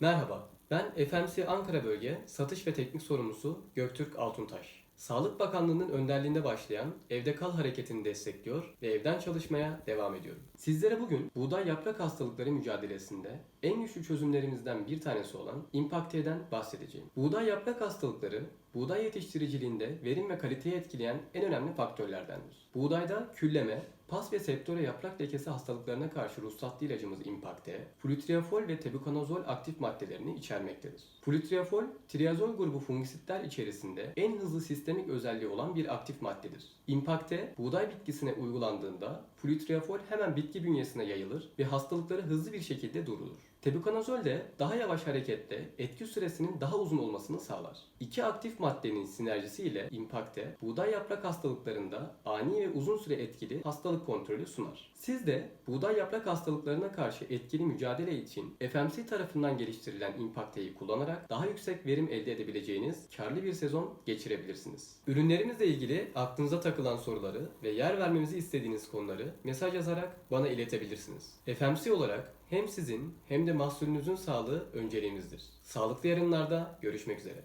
Merhaba, ben FMC Ankara Bölge Satış ve Teknik Sorumlusu Göktürk Altuntaş. Sağlık Bakanlığı'nın önderliğinde başlayan Evde Kal hareketini destekliyor ve evden çalışmaya devam ediyorum. Sizlere bugün buğday yaprak hastalıkları mücadelesinde en güçlü çözümlerimizden bir tanesi olan Impacte'den bahsedeceğim. Buğday yaprak hastalıkları buğday yetiştiriciliğinde verim ve kaliteyi etkileyen en önemli faktörlerdendir. Buğdayda külleme, pas ve septore yaprak lekesi hastalıklarına karşı ruhsatlı ilacımız Impacte, flutriafol ve tebukonazol aktif maddelerini içermektedir. Flutriafol, triazol grubu fungisitler içerisinde en hızlı sistemik özelliği olan bir aktif maddedir. Impacte, buğday bitkisine uygulandığında flutriafol hemen bitki bünyesine yayılır ve hastalıkları hızlı bir şekilde durdurur. Tebukonazol de daha yavaş harekette etki süresinin daha uzun olmasını sağlar. İki aktif maddenin sinerjisiyle Impacte, buğday yaprak hastalıklarında ani ve uzun süre etkili hastalık kontrolü sunar. Siz de buğday yaprak hastalıklarına karşı etkili mücadele için FMC tarafından geliştirilen Impacte'yi kullanarak daha yüksek verim elde edebileceğiniz karlı bir sezon geçirebilirsiniz. Ürünlerimizle ilgili aklınıza takılan soruları ve yer vermemizi istediğiniz konuları mesaj yazarak bana iletebilirsiniz. FMC olarak hem sizin hem de mahsulünüzün sağlığı önceliğimizdir. Sağlıklı yarınlarda görüşmek üzere.